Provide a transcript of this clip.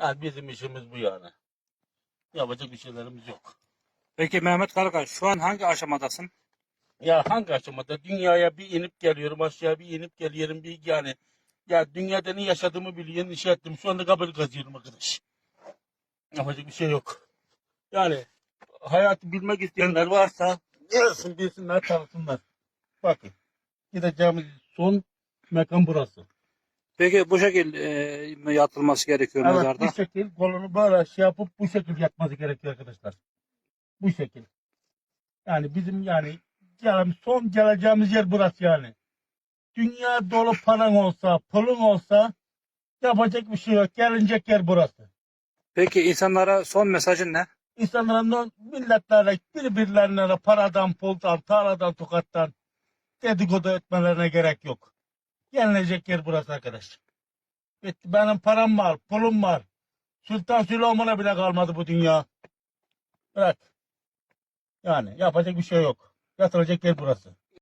Yani bizim işimiz bu yani. Yapacak bir şeylerimiz yok. Peki Mehmet Karakay şu an hangi aşamadasın? Ya hangi aşamada dünyaya bir inip geliyorum aşağı bir inip geliyorum bir yani ya dünyada ne yaşadığımı biliyorum iş ettim şu anda kabul kazıyorum arkadaş. Yapacak bir şey yok. Yani hayatı bilmek isteyenler varsa gelsin bilsinler tanısınlar. Bakın gideceğimiz son mekan burası. Peki bu şekil e, mi yatılması gerekiyor Evet mezarda? bu şekil kolunu böyle şey yapıp bu şekil yatması gerekiyor arkadaşlar. Bu şekil. Yani bizim yani yani son geleceğimiz yer burası yani. Dünya dolu paran olsa, pulun olsa yapacak bir şey yok. Gelinecek yer burası. Peki insanlara son mesajın ne? İnsanların da milletlerle birbirlerine paradan, puldan, tarladan, tokattan dedikodu etmelerine gerek yok. Gelinecek yer burası arkadaş. Bitti. Benim param var, pulum var. Sultan Süleyman'a bile kalmadı bu dünya. Bırak. Yani yapacak bir şey yok. Yatılacak yer burası.